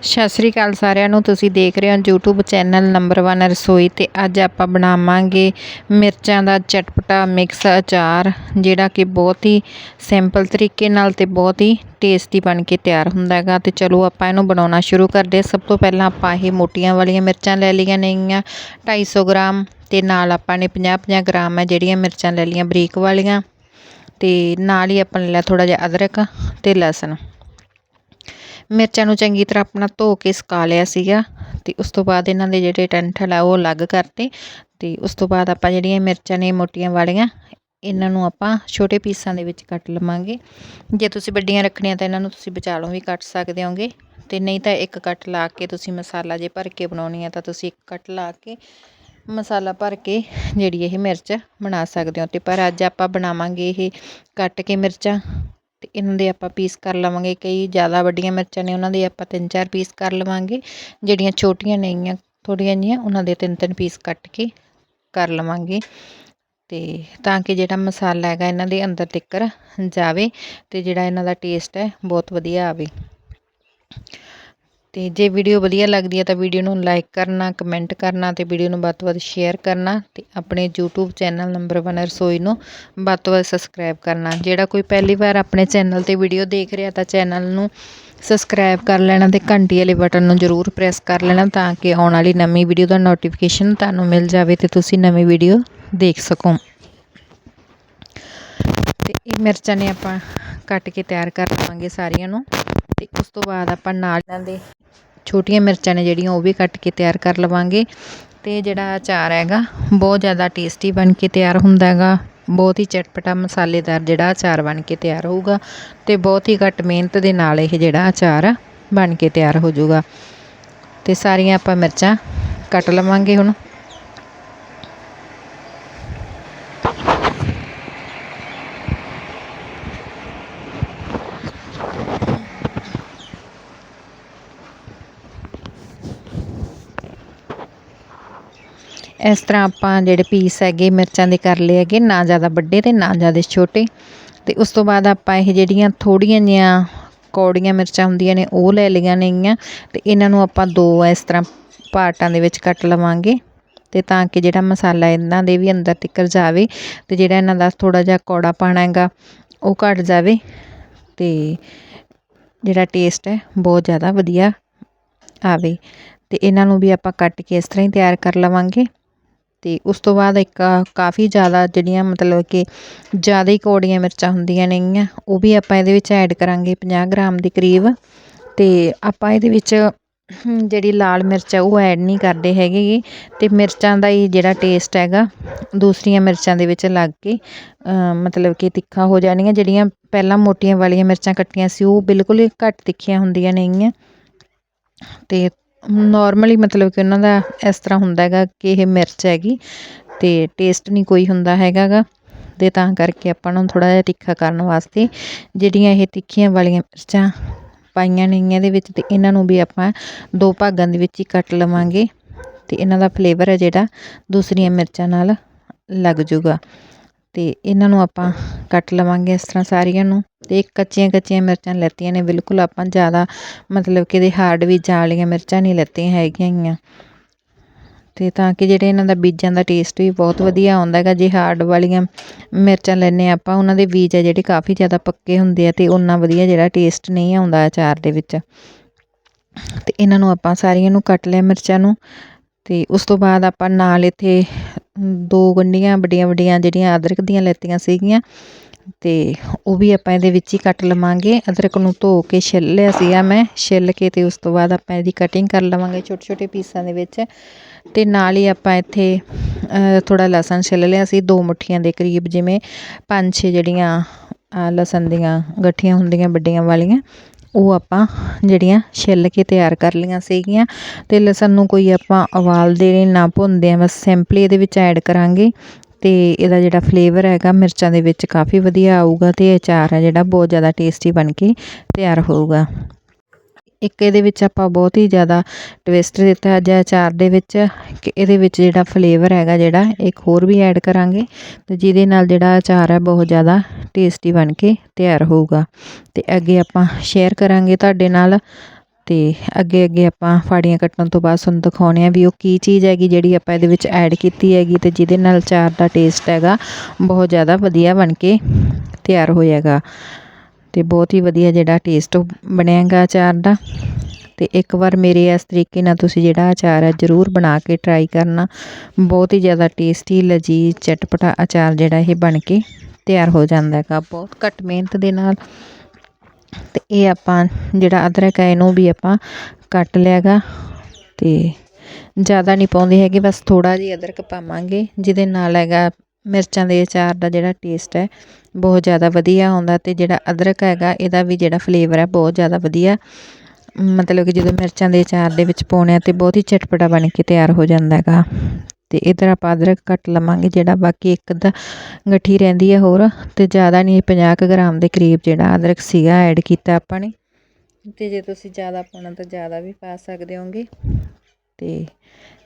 ਸਤਿ ਸ਼੍ਰੀ ਅਕਾਲ ਸਾਰਿਆਂ ਨੂੰ, ਤੁਸੀਂ ਦੇਖ ਰਹੇ ਹੋ YouTube ਚੈਨਲ ਨੰਬਰ 1 ਰਸੋਈ ਤੇ ਅੱਜ ਆਪਾਂ ਬਣਾਵਾਂਗੇ ਮਿਰਚਾਂ ਦਾ ਚਟਪਟਾ ਮਿਕਸ ਅਚਾਰ, ਜਿਹੜਾ ਕਿ ਬਹੁਤ ਹੀ ਸਿੰਪਲ ਤਰੀਕੇ ਨਾਲ ਤੇ ਬਹੁਤ ਹੀ ਟੇਸਟੀ ਬਣ ਕੇ ਤਿਆਰ ਹੁੰਦਾ ਹੈਗਾ ਤੇ ਚਲੋ ਆਪਾਂ ਇਹਨੂੰ ਬਣਾਉਣਾ ਸ਼ੁਰੂ ਕਰਦੇ ਸਭ ਤੋਂ ਪਹਿਲਾਂ ਆਪਾਂ ਇਹ ਮੋਟੀਆਂ ਵਾਲੀਆਂ ਮਿਰਚਾਂ ਲੈ ਲਈਆਂ ਨੇਗੀਆਂ 250 ਗ੍ਰਾਮ ਤੇ ਨਾਲ ਆਪਾਂ ਨੇ 50-50 ਗ੍ਰਾਮ ਹੈ ਜਿਹੜੀਆਂ ਮਿਰਚਾਂ ਲੈ ਲਈਆਂ ਬਰੀਕ ਵਾਲੀਆਂ ਤੇ ਨਾਲ ਹੀ ਆਪਾਂ ਲੈ ਲਿਆ ਥੋੜਾ ਜਿਹਾ ਅਦਰਕ ਤੇ ਲਸਣ। ਮਿਰਚਾਂ ਨੂੰ ਚੰਗੀ ਤਰ੍ਹਾਂ ਆਪਣਾ ਧੋ ਕੇ ਸੁਕਾ ਲਿਆ ਸੀਗਾ ਤੇ ਉਸ ਤੋਂ ਬਾਅਦ ਇਹਨਾਂ ਦੇ ਜਿਹੜੇ ਟੈਂਠਲ ਆ ਉਹ ਅਲੱਗ ਕਰਤੇ ਤੇ ਉਸ ਤੋਂ ਬਾਅਦ ਆਪਾਂ ਜਿਹੜੀਆਂ ਮਿਰਚਾਂ ਨੇ ਮੋਟੀਆਂ ਵਾਲੀਆਂ, ਇਹਨਾਂ ਨੂੰ ਆਪਾਂ ਛੋਟੇ ਪੀਸਾਂ ਦੇ ਵਿੱਚ ਕੱਟ ਲਵਾਂਗੇ। ਜੇ ਤੁਸੀਂ ਵੱਡੀਆਂ ਰੱਖਣੀਆਂ ਤਾਂ ਇਹਨਾਂ ਨੂੰ ਤੁਸੀਂ ਵਿਚਾਲੋਂ ਵੀ ਕੱਟ ਸਕਦੇ ਹੋਗੇ ਤੇ ਨਹੀਂ ਤਾਂ ਇੱਕ ਕੱਟ ਲਾ ਕੇ ਤੁਸੀਂ ਮਸਾਲਾ ਜੇ ਭਰ ਕੇ ਬਣਾਉਣੀ ਆ ਤਾਂ ਤੁਸੀਂ ਇੱਕ ਕੱਟ ਲਾ ਕੇ ਮਸਾਲਾ ਭਰ ਕੇ ਜਿਹੜੀ ਇਹ ਮਿਰਚ ਬਣਾ ਸਕਦੇ ਹੋ। ਤੇ ਪਰ ਅੱਜ ਆਪਾਂ ਬਣਾਵਾਂਗੇ ਇਹ ਕੱਟ ਕੇ ਮਿਰਚਾਂ ਅਤੇ ਇਹਨਾਂ ਦੇ ਆਪਾਂ ਪੀਸ ਕਰ ਲਵਾਂਗੇ। ਕਈ ਜ਼ਿਆਦਾ ਵੱਡੀਆਂ ਮਿਰਚਾਂ ਨੇ, ਉਹਨਾਂ ਦੇ ਆਪਾਂ ਤਿੰਨ ਚਾਰ ਪੀਸ ਕਰ ਲਵਾਂਗੇ। ਜਿਹੜੀਆਂ ਛੋਟੀਆਂ ਨੇਗੀਆਂ ਥੋੜ੍ਹੀਆਂ ਜਿਹੀਆਂ, ਉਹਨਾਂ ਦੇ ਤਿੰਨ ਤਿੰਨ ਪੀਸ ਕੱਟ ਕੇ ਕਰ ਲਵਾਂਗੇ। ਤੇ ਤਾਂ ਕਿ ਜਿਹੜਾ ਮਸਾਲਾ ਹੈਗਾ, ਇਹਨਾਂ ਦੇ ਅੰਦਰ ਤਿੱਕਰ ਜਾਵੇ ਤੇ ਜਿਹੜਾ ਇਹਨਾਂ ਦਾ ਟੇਸਟ ਹੈ, ਬਹੁਤ ਵਧੀਆ ਆਵੇ। ਤੇ ਜੇ ਵੀਡੀਓ ਵਧੀਆ ਲੱਗਦੀ ਹੈ ਤਾਂ ਵੀਡੀਓ ਨੂੰ ਲਾਈਕ ਕਰਨਾ ਕਮੈਂਟ ਕਰਨਾ ਤੇ ਵੀਡੀਓ ਨੂੰ ਵੱਧ ਤੋਂ ਵੱਧ ਸ਼ੇਅਰ ਕਰਨਾ ਤੇ ਆਪਣੇ YouTube ਚੈਨਲ ਨੰਬਰ 1 ਰਸੋਈ ਨੂੰ ਵੱਧ ਤੋਂ ਵੱਧ ਸਬਸਕ੍ਰਾਈਬ ਕਰਨਾ। ਜਿਹੜਾ ਕੋਈ ਪਹਿਲੀ ਵਾਰ ਆਪਣੇ ਚੈਨਲ ਤੇ ਵੀਡੀਓ ਦੇਖ ਰਿਹਾ ਤਾਂ ਚੈਨਲ ਨੂੰ ਸਬਸਕ੍ਰਾਈਬ ਕਰ ਲੈਣਾ ਤੇ ਘੰਟੀ ਵਾਲੇ ਬਟਨ ਨੂੰ ਜ਼ਰੂਰ ਪ੍ਰੈਸ ਕਰ ਲੈਣਾ ਤਾਂ ਕਿ ਆਉਣ ਵਾਲੀ ਨਵੀਂ ਵੀਡੀਓ ਦਾ ਨੋਟੀਫਿਕੇਸ਼ਨ ਤੁਹਾਨੂੰ ਮਿਲ ਜਾਵੇ ਤੇ ਤੁਸੀਂ ਨਵੀਂ ਵੀਡੀਓ ਦੇਖ ਸਕੋ। ਤੇ ਇਹ ਮਿਰਚਾਂ ਨੇ ਆਪਾਂ ਕੱਟ ਕੇ ਤਿਆਰ ਕਰ ਲਵਾਂਗੇ ਸਾਰੀਆਂ ਨੂੰ। ਤੇ ਉਸ ਤੋਂ ਬਾਅਦ ਆਪਾਂ ਨਾਲ ਇਹਨਾਂ ਦੇ ਛੋਟੀਆਂ ਮਿਰਚਾਂ ਨੇ ਜਿਹੜੀਆਂ ਉਹ ਵੀ ਕੱਟ ਕੇ ਤਿਆਰ ਕਰ ਲਵਾਂਗੇ। ਅਤੇ ਜਿਹੜਾ ਅਚਾਰ ਹੈਗਾ, ਬਹੁਤ ਜ਼ਿਆਦਾ ਟੇਸਟੀ ਬਣ ਕੇ ਤਿਆਰ ਹੁੰਦਾ ਹੈਗਾ। ਬਹੁਤ ਹੀ ਚਟਪਟਾ ਮਸਾਲੇਦਾਰ ਜਿਹੜਾ ਅਚਾਰ ਬਣ ਕੇ ਤਿਆਰ ਹੋਊਗਾ ਅਤੇ ਬਹੁਤ ਹੀ ਘੱਟ ਮਿਹਨਤ ਦੇ ਨਾਲ ਇਹ ਜਿਹੜਾ ਅਚਾਰ ਬਣ ਕੇ ਤਿਆਰ ਹੋ ਜਾਊਗਾ ਤੇ ਸਾਰੀਆਂ ਆਪਾਂ ਮਿਰਚਾਂ ਕੱਟ ਲਵਾਂਗੇ ਹੁਣ। ਇਸ ਤਰ੍ਹਾਂ ਆਪਾਂ ਜਿਹੜੇ ਪੀਸ ਹੈਗੇ, ਮਿਰਚਾਂ ਦੇ ਕਰ ਲਏ ਹੈਗੇ, ਨਾ ਜ਼ਿਆਦਾ ਵੱਡੇ ਤੇ ਨਾ ਜ਼ਿਆਦਾ ਛੋਟੇ। ਤੇ ਉਸ ਤੋਂ ਬਾਅਦ ਆਪਾਂ ਇਹ ਜਿਹੜੀਆਂ ਥੋੜੀਆਂ ਜੀਆਂ ਕੌੜੀਆਂ ਮਿਰਚਾਂ ਹੁੰਦੀਆਂ ਨੇ, ਉਹ ਲੈ ਲਈਆਂ ਨੇਗੀਆਂ। ਤੇ ਇਹਨਾਂ ਨੂੰ ਆਪਾਂ ਦੋ ਇਸ ਤਰ੍ਹਾਂ ਪਾਰਟਾਂ ਦੇ ਵਿੱਚ ਕੱਟ ਲਵਾਂਗੇ। ਤੇ ਤਾਂ ਕਿ ਜਿਹੜਾ ਮਸਾਲਾ ਇਹਨਾਂ ਦੇ ਵੀ ਅੰਦਰ ਤਿੱਕਰ ਜਾਵੇ ਤੇ ਜਿਹੜਾ ਇਹਨਾਂ ਦਾ ਥੋੜਾ ਜਿਹਾ ਕੌੜਾ ਪਾਣਾ ਹੈਗਾ, ਉਹ ਘਟ ਜਾਵੇ। ਤੇ ਜਿਹੜਾ ਟੇਸਟ ਹੈ, ਬਹੁਤ ਜ਼ਿਆਦਾ ਵਧੀਆ ਆਵੇ। ਤੇ ਇਹਨਾਂ ਨੂੰ ਵੀ ਆਪਾਂ ਕੱਟ ਕੇ ਇਸ ਤਰ੍ਹਾਂ ਹੀ ਤਿਆਰ ਕਰ ਲਵਾਂਗੇ। ਅਤੇ ਉਸ ਤੋਂ ਬਾਅਦ ਇੱਕ ਕਾਫੀ ਜ਼ਿਆਦਾ ਜਿਹੜੀਆਂ ਮਤਲਬ ਕਿ ਜ਼ਿਆਦਾ ਹੀ ਕੌੜੀਆਂ ਮਿਰਚਾਂ ਹੁੰਦੀਆਂ ਨੇਗੀਆਂ, ਉਹ ਵੀ ਆਪਾਂ ਇਹਦੇ ਵਿੱਚ ਐਡ ਕਰਾਂਗੇ 50 ਗ੍ਰਾਮ ਦੇ ਕਰੀਬ। ਅਤੇ ਆਪਾਂ ਇਹਦੇ ਵਿੱਚ ਜਿਹੜੀ ਲਾਲ ਮਿਰਚ ਹੈ ਉਹ ਐਡ ਨਹੀਂ ਕਰਦੇ ਹੈਗੇ ਅਤੇ ਮਿਰਚਾਂ ਦਾ ਹੀ ਜਿਹੜਾ ਟੇਸਟ ਹੈਗਾ, ਦੂਸਰੀਆਂ ਮਿਰਚਾਂ ਦੇ ਵਿੱਚ ਲੱਗ ਕੇ ਮਤਲਬ ਕਿ ਤਿੱਖਾ ਹੋ ਜਾਣੀਆਂ। ਜਿਹੜੀਆਂ ਪਹਿਲਾਂ ਮੋਟੀਆਂ ਵਾਲੀਆਂ ਮਿਰਚਾਂ ਕੱਟੀਆਂ ਸੀ, ਉਹ ਬਿਲਕੁਲ ਹੀ ਘੱਟ ਤਿੱਖੀਆਂ ਹੁੰਦੀਆਂ ਨੇਗੀਆਂ। ਅਤੇ ਨੋਰਮਲੀ ਮਤਲਬ ਕਿ ਉਹਨਾਂ ਦਾ ਇਸ ਤਰ੍ਹਾਂ ਹੁੰਦਾ ਹੈਗਾ ਕਿ ਇਹ ਮਿਰਚ ਹੈਗੀ ਅਤੇ ਟੇਸਟ ਨਹੀਂ ਕੋਈ ਹੁੰਦਾ ਹੈਗਾ ਗਾ ਅਤੇ ਤਾਂ ਕਰਕੇ ਆਪਾਂ ਨੂੰ ਥੋੜ੍ਹਾ ਜਿਹਾ ਤਿੱਖਾ ਕਰਨ ਵਾਸਤੇ ਜਿਹੜੀਆਂ ਇਹ ਤਿੱਖੀਆਂ ਵਾਲੀਆਂ ਮਿਰਚਾਂ ਪਾਈਆਂ ਨੇਗੀਆਂ ਇਹਦੇ ਵਿੱਚ ਅਤੇ ਇਹਨਾਂ ਨੂੰ ਵੀ ਆਪਾਂ ਦੋ ਭਾਗਾਂ ਦੇ ਵਿੱਚ ਹੀ ਕੱਟ ਲਵਾਂਗੇ ਅਤੇ ਇਹਨਾਂ ਦਾ ਫਲੇਵਰ ਹੈ ਜਿਹੜਾ ਦੂਸਰੀਆਂ ਮਿਰਚਾਂ ਨਾਲ ਲੱਗ ਜੂਗਾ ਅਤੇ ਇਹਨਾਂ ਨੂੰ ਆਪਾਂ ਕੱਟ ਲਵਾਂਗੇ ਇਸ ਤਰ੍ਹਾਂ ਸਾਰੀਆਂ ਨੂੰ। ਅਤੇ ਕੱਚੀਆਂ ਕੱਚੀਆਂ ਮਿਰਚਾਂ ਲੈਤੀਆਂ ਨੇ। ਬਿਲਕੁਲ ਆਪਾਂ ਜ਼ਿਆਦਾ ਮਤਲਬ ਕਿ ਇਹਦੇ ਹਾਰਡ ਬੀਜਾਂ ਵਾਲੀਆਂ ਮਿਰਚਾਂ ਨਹੀਂ ਲੈਤੀਆਂ ਹੈਗੀਆਂ ਗੀਆਂ। ਅਤੇ ਤਾਂ ਕਿ ਜਿਹੜੇ ਇਹਨਾਂ ਦਾ ਬੀਜਾਂ ਦਾ ਟੇਸਟ ਵੀ ਬਹੁਤ ਵਧੀਆ ਆਉਂਦਾ ਹੈਗਾ, ਜੇ ਹਾਰਡ ਵਾਲੀਆਂ ਮਿਰਚਾਂ ਲੈਨੇ ਆਪਾਂ, ਉਹਨਾਂ ਦੇ ਬੀਜ ਆ ਜਿਹੜੇ ਕਾਫੀ ਜ਼ਿਆਦਾ ਪੱਕੇ ਹੁੰਦੇ ਆ ਅਤੇ ਉਹਨਾਂ ਵਧੀਆ ਜਿਹੜਾ ਟੇਸਟ ਨਹੀਂ ਆਉਂਦਾ ਅਚਾਰ ਦੇ ਵਿੱਚ। ਅਤੇ ਇਹਨਾਂ ਨੂੰ ਆਪਾਂ ਸਾਰੀਆਂ ਨੂੰ ਕੱਟ ਲਿਆ ਮਿਰਚਾਂ ਨੂੰ ਅਤੇ ਉਸ ਤੋਂ ਬਾਅਦ ਆਪਾਂ ਨਾਲ ਇੱਥੇ ਦੋ ਗੰਢੀਆਂ ਵੱਡੀਆਂ ਵੱਡੀਆਂ ਜਿਹੜੀਆਂ ਅਦਰਕ ਦੀਆਂ ਲੈਤੀਆਂ ਸੀਗੀਆਂ ਤੇ ਉਹ ਵੀ ਆਪਾਂ ਇਹਦੇ ਵਿੱਚ ਹੀ ਕੱਟ ਲਵਾਂਗੇ। ਅਦਰਕ ਨੂੰ ਧੋ ਕੇ ਛਿੱਲ ਲਿਆ ਸੀਗਾ ਮੈਂ। ਛਿੱਲ ਕੇ ਤੇ ਉਸ ਤੋਂ ਬਾਅਦ ਆਪਾਂ ਇਹਦੀ ਕਟਿੰਗ ਕਰ ਲਵਾਂਗੇ ਛੋਟੇ ਛੋਟੇ ਪੀਸਾਂ ਦੇ ਵਿੱਚ। ਤੇ ਨਾਲ ਹੀ ਆਪਾਂ ਇੱਥੇ ਥੋੜਾ ਲਸਣ ਛਿੱਲ ਲਿਆ ਸੀ। ਦੋ ਮੁੱਠੀਆਂ ਦੇ ਕਰੀਬ ਜਿਵੇਂ ਪੰਜ ਛੇ ਜਿਹੜੀਆਂ ਲਸਣ ਦੀਆਂ ਗੱਠੀਆਂ ਹੁੰਦੀਆਂ ਵੱਡੀਆਂ ਵਾਲੀਆਂ, ਉਹ ਆਪਾਂ ਜਿਹੜੀਆਂ ਛਿੱਲ ਕੇ ਤਿਆਰ ਕਰ ਲਈਆਂ ਸੀਗੀਆਂ। ਤੇ ਲਸਣ ਨੂੰ ਕੋਈ ਆਪਾਂ ਉਬਾਲਦੇ ਨਾ ਭੁੰਨਦੇ ਆ। ਬਸ ਸਿੰਪਲੀ ਇਹਦੇ ਵਿੱਚ ਐਡ ਕਰਾਂਗੇ। ਅਤੇ ਇਹਦਾ ਜਿਹੜਾ ਫਲੇਵਰ ਹੈਗਾ ਮਿਰਚਾਂ ਦੇ ਵਿੱਚ ਕਾਫੀ ਵਧੀਆ ਆਊਗਾ ਤੇ ਅਚਾਰ ਹੈ ਜਿਹੜਾ ਬਹੁਤ ਜ਼ਿਆਦਾ ਟੇਸਟੀ ਬਣ ਕੇ ਤਿਆਰ ਹੋਊਗਾ। ਇੱਕ ਇਹਦੇ ਵਿੱਚ ਆਪਾਂ ਬਹੁਤ ਹੀ ਜ਼ਿਆਦਾ ਟਵਿਸਟ ਦਿੱਤਾ ਜਾਂ ਅਚਾਰ ਦੇ ਵਿੱਚ ਕਿ ਇਹਦੇ ਵਿੱਚ ਜਿਹੜਾ ਫਲੇਵਰ ਹੈਗਾ ਜਿਹੜਾ, ਇੱਕ ਹੋਰ ਵੀ ਐਡ ਕਰਾਂਗੇ ਤੇ ਜਿਹਦੇ ਨਾਲ ਜਿਹੜਾ ਅਚਾਰ ਹੈ ਬਹੁਤ ਜ਼ਿਆਦਾ ਟੇਸਟੀ ਬਣ ਕੇ ਤਿਆਰ ਹੋਊਗਾ। ਤੇ ਅੱਗੇ ਆਪਾਂ ਸ਼ੇਅਰ ਕਰਾਂਗੇ ਤੁਹਾਡੇ ਨਾਲ ਅਤੇ ਅੱਗੇ ਅੱਗੇ ਆਪਾਂ ਫਾੜੀਆਂ ਕੱਟਣ ਤੋਂ ਬਾਅਦ ਤੁਹਾਨੂੰ ਦਿਖਾਉਂਦੇ ਹਾਂ ਵੀ ਉਹ ਕੀ ਚੀਜ਼ ਹੈਗੀ ਜਿਹੜੀ ਆਪਾਂ ਇਹਦੇ ਵਿੱਚ ਐਡ ਕੀਤੀ ਹੈਗੀ ਅਤੇ ਜਿਹਦੇ ਨਾਲ ਅਚਾਰ ਦਾ ਟੇਸਟ ਹੈਗਾ, ਬਹੁਤ ਜ਼ਿਆਦਾ ਵਧੀਆ ਬਣ ਕੇ ਤਿਆਰ ਹੋਏਗਾ। ਤੇ ਬਹੁਤ ਹੀ ਵਧੀਆ ਜਿਹੜਾ ਟੇਸਟ ਬਣਿਆਗਾ ਅਚਾਰ ਦਾ। ਤੇ ਇੱਕ ਵਾਰ ਮੇਰੇ ਇਸ ਤਰੀਕੇ ਨਾਲ ਤੁਸੀਂ ਜਿਹੜਾ ਅਚਾਰ ਹੈ ਜ਼ਰੂਰ ਬਣਾ ਕੇ ਟਰਾਈ ਕਰਨਾ। ਬਹੁਤ ਹੀ ਜ਼ਿਆਦਾ ਟੇਸਟੀ ਲਜ਼ੀਜ਼, ਚਟਪਟਾ ਅਚਾਰ ਜਿਹੜਾ ਇਹ ਬਣ ਕੇ ਤਿਆਰ ਹੋ ਜਾਂਦਾ ਹੈਗਾ। ਬਹੁਤ ਘੱਟ ਮਿਹਨਤ ਦੇ ਨਾਲ। ਤੇ ਇਹ ਆਪਾਂ ਜਿਹੜਾ ਅਦਰਕ ਹੈ, ਇਹਨੂੰ ਵੀ ਆਪਾਂ ਕੱਟ ਲਿਆ ਗਾ ਅਤੇ ਜ਼ਿਆਦਾ ਨਹੀਂ ਪਾਉਂਦੇ ਹੈਗੇ, ਬਸ ਥੋੜ੍ਹਾ ਜਿਹਾ ਅਦਰਕ ਪਾਵਾਂਗੇ, ਜਿਹਦੇ ਨਾਲ ਹੈਗਾ ਮਿਰਚਾਂ ਦੇ ਅਚਾਰ ਦਾ ਜਿਹੜਾ ਟੇਸਟ ਹੈ, ਬਹੁਤ ਜ਼ਿਆਦਾ ਵਧੀਆ ਆਉਂਦਾ ਅਤੇ ਜਿਹੜਾ ਅਦਰਕ ਹੈਗਾ, ਇਹਦਾ ਵੀ ਜਿਹੜਾ ਫਲੇਵਰ ਹੈ, ਬਹੁਤ ਜ਼ਿਆਦਾ ਵਧੀਆ। ਮਤਲਬ ਕਿ ਜਦੋਂ ਮਿਰਚਾਂ ਦੇ ਅਚਾਰ ਦੇ ਵਿੱਚ ਪਾਉਣੇ ਆ ਅਤੇ ਬਹੁਤ ਹੀ ਚਟਪਟਾ ਬਣ ਕੇ ਤਿਆਰ ਹੋ ਜਾਂਦਾ ਹੈਗਾ। ਅਤੇ ਇੱਧਰ ਆਪਾਂ ਅਦਰਕ ਕੱਟ ਲਵਾਂਗੇ, ਜਿਹੜਾ ਬਾਕੀ ਇੱਕ ਅੱਧਾ ਗੱਠੀ ਰਹਿੰਦੀ ਹੈ ਹੋਰ ਅਤੇ ਜ਼ਿਆਦਾ ਨਹੀਂ 50 ਕੁ ਗ੍ਰਾਮ ਦੇ ਕਰੀਬ ਜਿਹੜਾ ਅਦਰਕ ਸੀਗਾ ਐਡ ਕੀਤਾ ਆਪਾਂ ਨੇ। ਅਤੇ ਜੇ ਤੁਸੀਂ ਜ਼ਿਆਦਾ ਪਾਉਣਾ ਤਾਂ ਜ਼ਿਆਦਾ ਵੀ ਪਾ ਸਕਦੇ ਹੋਗੇ। ਅਤੇ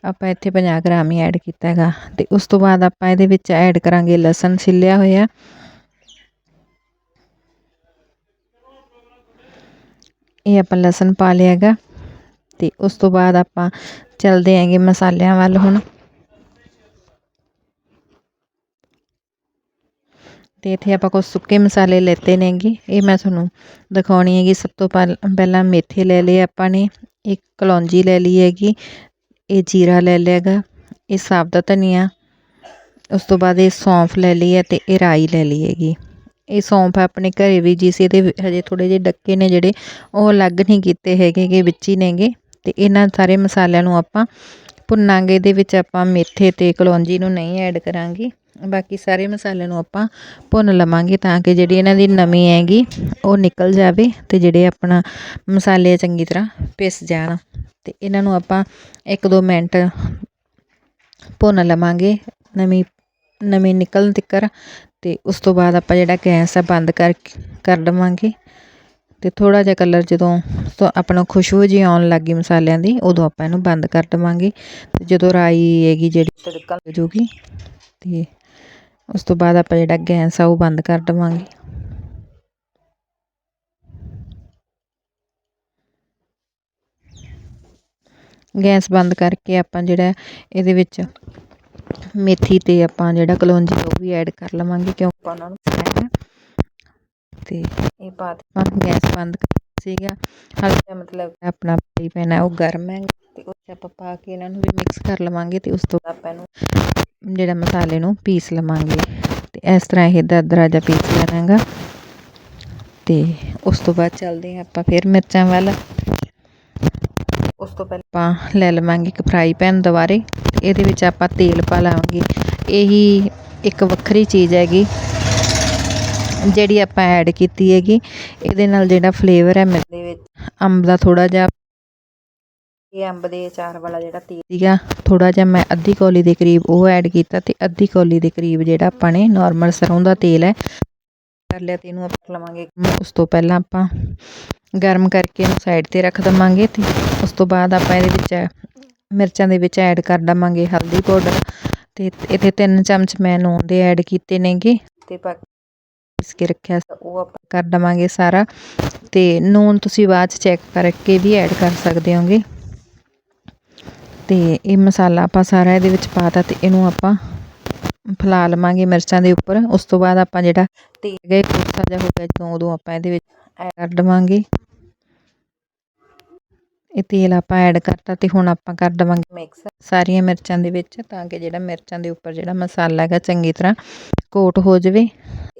ਆਪਾਂ ਇੱਥੇ 50 ਗ੍ਰਾਮ ਹੀ ਐਡ ਕੀਤਾ ਹੈਗਾ। ਅਤੇ ਉਸ ਤੋਂ ਬਾਅਦ ਆਪਾਂ ਇਹਦੇ ਵਿੱਚ ਐਡ ਕਰਾਂਗੇ ਲਸਣ ਛਿੱਲਿਆ ਹੋਇਆ। ਇਹ ਆਪਾਂ ਲਸਣ ਪਾ ਲਿਆ ਹੈਗਾ। ਤੇ ਉਸ ਤੋਂ ਬਾਅਦ ਆਪਾਂ ਚੱਲਦੇ ਆਂਗੇ ਮਸਾਲਿਆਂ ਵੱਲ ਹੁਣ। ਅਤੇ ਇੱਥੇ ਆਪਾਂ ਕੁਛ ਸੁੱਕੇ ਮਸਾਲੇ ਲੈਤੇ ਨੇਗੇ। ਇਹ ਮੈਂ ਤੁਹਾਨੂੰ ਦਿਖਾਉਣੀ ਹੈਗੀ। ਸਭ ਤੋਂ ਪਹਿਲ- ਪਹਿਲਾਂ ਮੇਥੇ ਲੈ ਲਏ ਆਪਾਂ ਨੇ। ਇੱਕ ਕਲੌਂਜੀ ਲੈ ਲਈ ਹੈਗੀ। ਇਹ ਜੀਰਾ ਲੈ ਲਿਆ ਹੈਗਾ। ਇਹ ਸਾਬਤਾ ਧਨੀਆ। ਉਸ ਤੋਂ ਬਾਅਦ ਇਹ ਸੌਂਫ ਲੈ ਲਈ ਹੈ ਤੇ ਇਹ ਰਾਈ ਲੈ ਲਈ ਹੈਗੀ। ਇਹ ਸੌਂਫ ਆਪਣੇ ਘਰੇ ਵੀ ਜੀ ਸੀ ਇਹਦੇ ਹਜੇ ਥੋੜੇ ਜਿਹੇ ਡੱਕੇ ਨੇ ਜਿਹੜੇ, ਉਹ ਅਲੱਗ ਨਹੀਂ ਕੀਤੇ ਹੈਗੇ ਗੇ, ਵਿੱਚ ਹੀ ਨੇਗੇ। ਤੇ ਇਹਨਾਂ ਸਾਰੇ ਮਸਾਲਿਆਂ ਨੂੰ ਆਪਾਂ ਭੁੰਨਾਂਗੇ। ਇਹਦੇ ਵਿੱਚ ਆਪਾਂ ਮੇਥੇ ਤੇ ਕਲੌਂਜੀ ਨੂੰ ਨਹੀਂ ਐਡ ਕਰਾਂਗੇ। ਬਾਕੀ ਸਾਰੇ ਮਸਾਲਿਆਂ ਨੂੰ ਆਪਾਂ ਭੁੰਨ ਲਵਾਂਗੇ ਤਾਂ ਕਿ ਜਿਹੜੀ ਇਹਨਾਂ ਦੀ ਨਮੀ ਹੈਗੀ, ਉਹ ਨਿਕਲ ਜਾਵੇ ਤੇ ਜਿਹੜੇ ਆਪਣਾ ਮਸਾਲੇ ਚੰਗੀ ਤਰ੍ਹਾਂ ਪਿਸ ਜਾਣ। ਤੇ ਇਹਨਾਂ ਨੂੰ ਆਪਾਂ 1-2 ਮਿੰਟ ਭੁੰਨ ਲਵਾਂਗੇ। ਨਮੀ ਨਮੀ ਨਿਕਲਣ ਤੱਕਰ ਤੇ ਉਸ ਤੋਂ ਬਾਅਦ ਆਪਾਂ ਜਿਹੜਾ ਗੈਸ ਆ ਬੰਦ ਕਰ ਕਰ ਦੇਵਾਂਗੇ ਤੇ ਥੋੜਾ ਜਿਹਾ ਕਲਰ ਜਦੋਂ ਆਪਣਾ ਖੁਸ਼ਬੂ ਜੀ ਆਉਣ ਲੱਗੀ ਮਸਾਲਿਆਂ ਦੀ, ਉਦੋਂ ਆਪਾਂ ਇਹਨੂੰ ਬੰਦ ਕਰ ਦੇਵਾਂਗੇ ਤੇ ਜਦੋਂ ਰਾਈ ਹੈਗੀ ਜਿਹੜੀ ਤੜਕਾ ਲੱਗ ਜੂਗੀ ਤੇ ਉਸ ਤੋਂ ਬਾਅਦ ਆਪਾਂ ਜਿਹੜਾ ਗੈਸ ਆ ਉਹ ਬੰਦ ਕਰ ਦੇਵਾਂਗੇ। ਗੈਸ ਬੰਦ ਕਰਕੇ ਆਪਾਂ ਜਿਹੜਾ ਇਹਦੇ ਵਿੱਚ ਮੇਥੀ ਤੇ ਆਪਾਂ ਜਿਹੜਾ ਕਲੌਂਜੀ ਉਹ ਵੀ ਐਡ ਕਰ ਲਵਾਂਗੇ ਕਿਉਂਕਿ ਉਹਨਾਂ ਨੂੰ ਪਾਉਣਾ ਤੇ ਇਹ ਬਾਅਦ ਆਪਾਂ ਗੈਸ ਬੰਦ ਕਰ ਸੀਗਾ। ਹਲਕਾ ਮਤਲਬ ਆਪਣਾ ਫਰਾਈ ਪੈਨ ਉਹ ਗਰਮ ਹੈ। ਅਤੇ ਉਹ 'ਚ ਆਪਾਂ ਪਾ ਕੇ ਇਹਨਾਂ ਨੂੰ ਵੀ ਮਿਕਸ ਕਰ ਲਵਾਂਗੇ ਅਤੇ ਉਸ ਤੋਂ ਬਾਅਦ ਆਪਾਂ ਇਹਨੂੰ ਜਿਹੜਾ ਮਸਾਲੇ ਨੂੰ ਪੀਸ ਲਵਾਂਗੇ। ਅਤੇ ਇਸ ਤਰ੍ਹਾਂ ਇਹ ਦਰਦਰਾ ਜਿਹਾ ਪੀਸ ਲੈਣਾ ਹੈਗਾ ਤੇ ਉਸ ਤੋਂ ਬਾਅਦ ਚੱਲਦੇ ਹਾਂ ਆਪਾਂ ਫਿਰ ਮਿਰਚਾਂ ਵੱਲ। ਉਸ ਤੋਂ ਪਹਿਲਾਂ ਆਪਾਂ ਲੈ ਲਵਾਂਗੇ ਇੱਕ ਫਰਾਈ ਪੈਨ ਦੁਬਾਰੇ। ਇਹਦੇ ਵਿੱਚ ਆਪਾਂ ਤੇਲ ਪਾ ਲਾਵਾਂਗੇ ਇਹੀ ਇੱਕ ਵੱਖਰੀ ਚੀਜ਼ ਹੈਗੀ, ਜਿਹੜੀ ਆਪਾਂ ਐਡ ਕੀਤੀ ਹੈਗੀ। ਇਹਦੇ ਨਾਲ ਜਿਹੜਾ ਫਲੇਵਰ ਹੈ ਮੇਰੇ ਵਿੱਚ ਅੰਬ ਦਾ ਥੋੜਾ ਜਿਹਾ ਇਹ ਅੰਬ ਦੇ ਅਚਾਰ ਵਾਲਾ ਜਿਹੜਾ ਤੇਲ ਸੀਗਾ ਥੋੜਾ ਜਿਹਾ ਮੈਂ ਅੱਧੀ ਕੌਲੀ ਦੇ ਕਰੀਬ ਉਹ ਐਡ ਕੀਤਾ ਤੇ ਅੱਧੀ ਕੌਲੀ ਦੇ ਕਰੀਬ ਜਿਹੜਾ ਆਪਾਂ ਨੇ ਨਾਰਮਲ ਸਰੋਂ ਦਾ ਤੇਲ ਹੈ ਕਰ ਲਿਆ ਤੇ ਇਹਨੂੰ ਆਪਾਂ ਲਵਾਂਗੇ ਉਸ ਤੋਂ ਪਹਿਲਾਂ ਆਪਾਂ ਗਰਮ ਕਰਕੇ ਇਹਨੂੰ ਸਾਈਡ ਤੇ ਰੱਖ ਦਵਾਂਗੇ ਤੇ ਉਸ ਤੋਂ ਬਾਅਦ ਆਪਾਂ ਇਹਦੇ ਵਿੱਚ ਮਿਰਚਾਂ ਦੇ ਵਿੱਚ ਐਡ ਕਰ ਦਵਾਂਗੇ ਹਲਦੀ ਪਾਊਡਰ ਤੇ ਇੱਥੇ ਤਿੰਨ ਚਮਚ ਮੈਂ ਨੂਨ ਦੇ ਐਡ ਕੀਤੇ ਨੇਗੇ। ਤੇ ਬਾਕੀ ਪੀਸ ਕੇ ਰੱਖਿਆ ਉਹ ਆਪਾਂ ਕਰ ਦਵਾਂਗੇ ਸਾਰਾ ਤੇ ਨੂਨ ਤੁਸੀਂ ਬਾਅਦ ਚ ਚੈੱਕ ਕਰਕੇ ਵੀ ਐਡ ਕਰ ਸਕਦੇ ਹੋਗੇ। ਤੇ ਇਹ ਮਸਾਲਾ ਆਪਾਂ ਸਾਰਾ ਇਹਦੇ ਵਿੱਚ ਪਾਤਾ ਤੇ ਇਹਨੂੰ ਆਪਾਂ ਫੈਲਾ ਲਵਾਂਗੇ ਮਿਰਚਾਂ ਦੇ ਉੱਪਰ। ਉਸ ਤੋਂ ਬਾਅਦ ਆਪਾਂ ਜਿਹੜਾ ਤੇਲ ਗਏ ਕੋਸਾ ਜਿਹਾ ਹੋ ਗਿਆ ਜਦੋਂ ਉਦੋਂ ਆਪਾਂ ਇਹਦੇ ਵਿੱਚ ਐਡ ਕਰ ਦੇਵਾਂਗੇ। ਇਹ ਤੇਲ ਆਪਾਂ ਐਡ ਕਰਤਾ ਤੇ ਹੁਣ ਆਪਾਂ ਕਰ ਦੇਵਾਂਗੇ ਮਿਕਸ ਸਾਰੀਆਂ ਮਿਰਚਾਂ ਦੇ ਵਿੱਚ ਤਾਂ ਕਿ ਜਿਹੜਾ ਮਿਰਚਾਂ ਦੇ ਉੱਪਰ ਜਿਹੜਾ ਮਸਾਲਾ ਹੈਗਾ ਚੰਗੀ ਤਰ੍ਹਾਂ ਕੋਟ ਹੋ ਜਾਵੇ।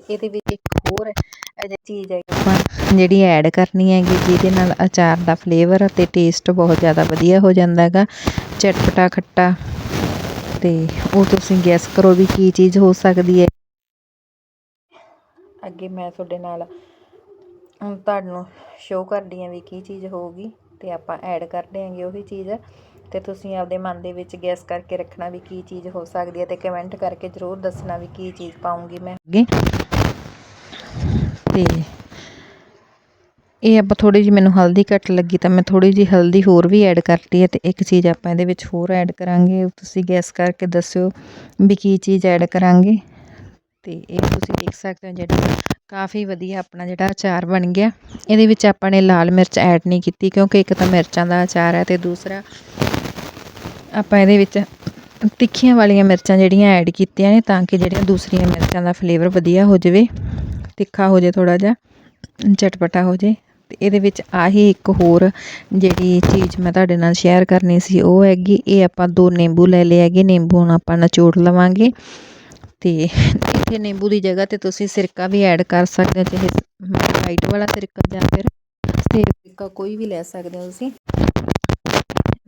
ਇਹਦੇ ਵਿੱਚ ਇੱਕ ਹੋਰ ਅਜਿਹੀ ਚੀਜ਼ ਹੈ ਆਪਾਂ ਜਿਹੜੀ ਐਡ ਕਰਨੀ ਹੈਗੀ ਜਿਹਦੇ ਨਾਲ ਅਚਾਰ ਦਾ ਫਲੇਵਰ ਅਤੇ ਟੇਸਟ ਬਹੁਤ ਜ਼ਿਆਦਾ ਵਧੀਆ ਹੋ ਜਾਂਦਾ ਹੈਗਾ। ਚਟਪਟਾ, ਖੱਟਾ ਤੇ ਉਹ ਤੁਸੀਂ ਗੈਸ ਕਰੋ ਵੀ ਕੀ ਚੀਜ਼ ਹੋ ਸਕਦੀ ਹੈ। ਅੱਗੇ ਮੈਂ ਤੁਹਾਡੇ ਨਾਲ ਤੁਹਾਨੂੰ ਸ਼ੋਅ ਕਰਦੀ ਹਾਂ ਵੀ ਕੀ ਚੀਜ਼ ਹੋਊਗੀ। ਤੇ ਆਪਾਂ ਐਡ ਕਰ ਦਿਆਂਗੇ ਉਹੀ ਚੀਜ਼। ਤੇ ਤੁਸੀਂ ਆਪਦੇ ਮਨ ਦੇ ਵਿੱਚ ਗੈਸ ਕਰਕੇ ਰੱਖਣਾ ਵੀ ਕੀ ਚੀਜ਼ ਹੋ ਸਕਦੀ ਹੈ ਤੇ ਕਮੈਂਟ ਕਰਕੇ ਜ਼ਰੂਰ ਦੱਸਣਾ ਵੀ ਕੀ ਚੀਜ਼ ਪਾਉਂਗੀ ਮੈਂ। ਅੱਗੇ। ਤੇ ਇਹ ਆਪਾਂ ਥੋੜੀ ਜਿਹੀ ਮੈਨੂੰ ਹਲਦੀ ਘੱਟ ਲੱਗੀ ਤਾਂ ਮੈਂ ਥੋੜੀ ਜਿਹੀ ਹਲਦੀ ਹੋਰ ਵੀ ਐਡ ਕਰਤੀ ਹੈ ਤੇ ਇੱਕ ਚੀਜ਼ ਆਪਾਂ ਇਹਦੇ ਵਿੱਚ ਹੋਰ ਐਡ ਕਰਾਂਗੇ ਤੁਸੀਂ ਗੈਸ ਕਰਕੇ ਦੱਸਿਓ ਵੀ ਕੀ ਚੀਜ਼ ਐਡ ਕਰਾਂਗੇ। ਤੇ ਇਹ ਤੁਸੀਂ ਦੇਖ ਸਕਦੇ ਹੋ ਜਿਹੜੀ ਕਾਫੀ ਵਧੀਆ ਆਪਣਾ ਜਿਹੜਾ ਅਚਾਰ ਬਣ ਗਿਆ। ਇਹਦੇ ਵਿੱਚ ਆਪਾਂ ਨੇ ਲਾਲ ਮਿਰਚ ਐਡ ਨਹੀਂ ਕੀਤੀ ਕਿਉਂਕਿ ਇੱਕ ਤਾਂ ਮਿਰਚਾਂ ਦਾ ਅਚਾਰ ਹੈ ਤੇ ਦੂਸਰਾ ਆਪਾਂ ਇਹਦੇ ਵਿੱਚ ਤਿੱਖੀਆਂ ਵਾਲੀਆਂ ਮਿਰਚਾਂ ਜਿਹੜੀਆਂ ਐਡ ਕੀਤੀਆਂ ਨੇ ਤਾਂ ਕਿ ਜਿਹੜੀਆਂ ਦੂਸਰੀਆਂ ਮਿਰਚਾਂ ਦਾ ਫਲੇਵਰ ਵਧੀਆ ਹੋ ਜਾਵੇ, ਤਿੱਖਾ ਹੋ ਜਾਵੇ ਥੋੜਾ ਜਿਹਾ, ਚਟਪਟਾ ਹੋ ਜਾਵੇ ਤੇ ਇਹਦੇ ਵਿੱਚ ਆਹੀ ਇੱਕ ਹੋਰ ਜਿਹੜੀ ਚੀਜ਼ ਮੈਂ ਤੁਹਾਡੇ ਨਾਲ ਸ਼ੇਅਰ ਕਰਨੀ ਸੀ ਉਹ ਹੈਗੀ, ਇਹ ਆਪਾਂ ਦੋ ਨਿੰਬੂ ਲੈ ਲਏ ਹੈਗੇ, ਨਿੰਬੂ ਹੁਣ ਆਪਾਂ ਨਿਚੋੜ ਲਵਾਂਗੇ। ਤੇ ਇੱਥੇ ਨਿੰਬੂ ਦੀ ਜਗ੍ਹਾ ਤੇ ਤੁਸੀਂ ਸਿਰਕਾ ਵੀ ਐਡ ਕਰ ਸਕਦੇ ਹੋ, ਚਾਹੇ ਵਾਈਟ ਵਾਲਾ ਸਿਰਕਾ ਜਾਂ ਫਿਰ ਸੇਬ ਸਿਰਕਾ ਕੋਈ ਵੀ ਲੈ ਸਕਦੇ ਹੋ ਤੁਸੀਂ।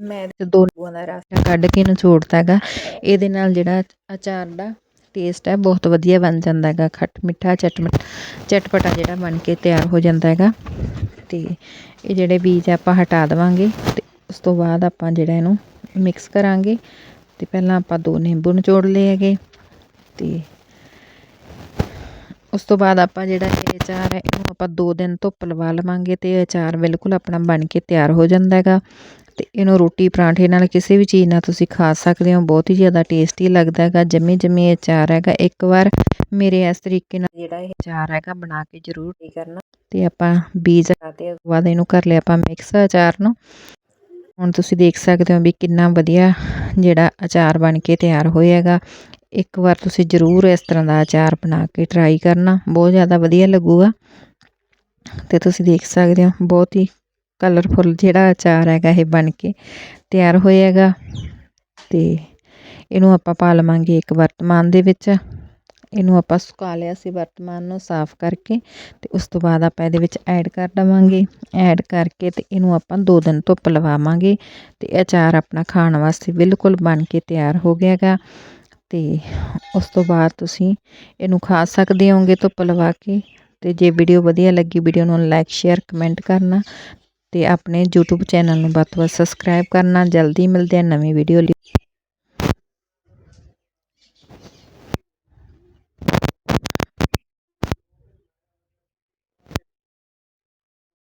ਮੈਂ ਇਹਦੇ ਦੋ ਨਿੰਬੂਆਂ ਦਾ ਰਸ ਕੱਢ ਕੇ ਨਿਚੋੜਤਾ ਹੈਗਾ। ਇਹਦੇ ਨਾਲ ਜਿਹੜਾ ਅਚਾਰ ਦਾ ਟੇਸਟ ਹੈ, ਬਹੁਤ ਵਧੀਆ ਬਣ ਜਾਂਦਾ ਹੈਗਾ, ਖੱਟ ਮਿੱਠਾ, ਚਟਮਟ, ਚਟਪਟਾ ਜਿਹੜਾ ਬਣ ਕੇ ਤਿਆਰ ਹੋ ਜਾਂਦਾ ਹੈਗਾ। ਤੇ ਇਹ ਜਿਹੜੇ ਬੀਜ ਆਪਾਂ ਹਟਾ ਦੇਵਾਂਗੇ ਤੇ ਉਸ ਤੋਂ ਬਾਅਦ ਆਪਾਂ ਜਿਹੜਾ ਇਹਨੂੰ ਮਿਕਸ ਕਰਾਂਗੇ। ਤੇ ਪਹਿਲਾਂ ਆਪਾਂ ਦੋ ਨਿੰਬੂ ਨਿਚੋੜ ਲਏ ਹੈਗੇ। ਤੇ ਉਸ ਤੋਂ ਬਾਅਦ ਆਪਾਂ ਜਿਹੜਾ ਇਹ ਅਚਾਰ ਹੈ, ਇਹਨੂੰ ਆਪਾਂ 2 ਦਿਨ ਧੁੱਪ ਲਵਾ ਲਵਾਂਗੇ ਤੇ ਇਹ ਅਚਾਰ ਬਿਲਕੁਲ ਆਪਣਾ ਬਣ ਕੇ ਤਿਆਰ ਹੋ ਜਾਂਦਾ ਹੈਗਾ। ਤੇ ਇਹਨੂੰ ਰੋਟੀ ਪਰਾਂਠੇ ਨਾਲ ਕਿਸੇ ਵੀ ਚੀਜ਼ ਨਾਲ ਤੁਸੀਂ ਖਾ ਸਕਦੇ ਹੋ, ਬਹੁਤ ਹੀ ਜ਼ਿਆਦਾ ਟੇਸਟੀ ਲੱਗਦਾ ਹੈਗਾ ਜੰਮੀ ਜੰਮੀ ਇਹ ਅਚਾਰ ਹੈਗਾ। ਇੱਕ ਵਾਰ ਮੇਰੇ ਇਸ ਤਰੀਕੇ ਨਾਲ ਜਿਹੜਾ ਇਹ ਅਚਾਰ ਹੈਗਾ ਬਣਾ ਕੇ ਜ਼ਰੂਰ ਟਰਾਈ ਕਰਨਾ। ਤੇ ਆਪਾਂ ਬੀਜ ਹਟਾਤੇ ਉਸ ਬਾਅਦ ਇਹਨੂੰ ਕਰ ਲਿਆ ਆਪਾਂ ਮਿਕਸ ਅਚਾਰ ਨੂੰ। ਹੁਣ ਤੁਸੀਂ ਦੇਖ ਸਕਦੇ ਹੋ ਵੀ ਕਿੰਨਾ ਵਧੀਆ ਜਿਹੜਾ ਅਚਾਰ ਬਣ ਕੇ ਤਿਆਰ ਹੋਇਆ ਹੈਗਾ। ਇੱਕ ਵਾਰ ਤੁਸੀਂ ਜ਼ਰੂਰ ਇਸ ਤਰ੍ਹਾਂ ਦਾ ਅਚਾਰ ਬਣਾ ਕੇ ਟਰਾਈ ਕਰਨਾ, ਬਹੁਤ ਜ਼ਿਆਦਾ ਵਧੀਆ ਲੱਗੂਗਾ। ਤੇ ਤੁਸੀਂ ਦੇਖ ਸਕਦੇ ਹੋ, ਬਹੁਤ ਹੀ ਕਲਰਫੁੱਲ ਜਿਹੜਾ ਅਚਾਰ ਹੈਗਾ ਇਹ ਬਣ ਕੇ ਤਿਆਰ ਹੋਏਗਾ। ਹੈਗਾ ਤੇ ਇਹਨੂੰ ਆਪਾਂ ਪਾ ਲਵਾਂਗੇ ਇੱਕ ਵਰਤਮਾਨ ਦੇ ਵਿੱਚ। ਇਹਨੂੰ ਆਪਾਂ ਸੁਕਾ ਲਿਆ ਸੀ ਵਰਤਮਾਨ ਨੂੰ ਸਾਫ਼ ਕਰਕੇ ਤੇ ਉਸ ਤੋਂ ਬਾਅਦ ਆਪਾਂ ਇਹਦੇ ਵਿੱਚ ਐਡ ਕਰ ਦਵਾਂਗੇ। ਐਡ ਕਰਕੇ ਤੇ ਇਹਨੂੰ ਆਪਾਂ 2 ਦਿਨ ਧੁੱਪ ਲਵਾਵਾਂਗੇ ਤੇ ਅਚਾਰ ਆਪਣਾ ਖਾਣ ਵਾਸਤੇ ਬਿਲਕੁਲ ਬਣ ਕੇ ਤਿਆਰ ਹੋ ਗਿਆ ਹੈਗਾ ਉਸ ਤੋਂ ਬਾਅਦ ਤੁਸੀਂ ਇਹਨੂੰ ਖਾ ਸਕਦੇ ਹੋਗੇ ਧੁੱਪ ਲਵਾ ਕੇ। ਅਤੇ ਜੇ ਵੀਡੀਓ ਵਧੀਆ ਲੱਗੀ, ਵੀਡੀਓ ਨੂੰ ਲਾਈਕ ਸ਼ੇਅਰ ਕਮੈਂਟ ਕਰਨਾ ਅਤੇ ਆਪਣੇ YouTube ਚੈਨਲ ਨੂੰ ਵੱਧ ਤੋਂ ਵੱਧ ਸਬਸਕ੍ਰਾਈਬ ਕਰਨਾ। ਜਲਦੀ ਮਿਲਦੇ ਆ ਨਵੀਂ ਵੀਡੀਓ ਲਈ।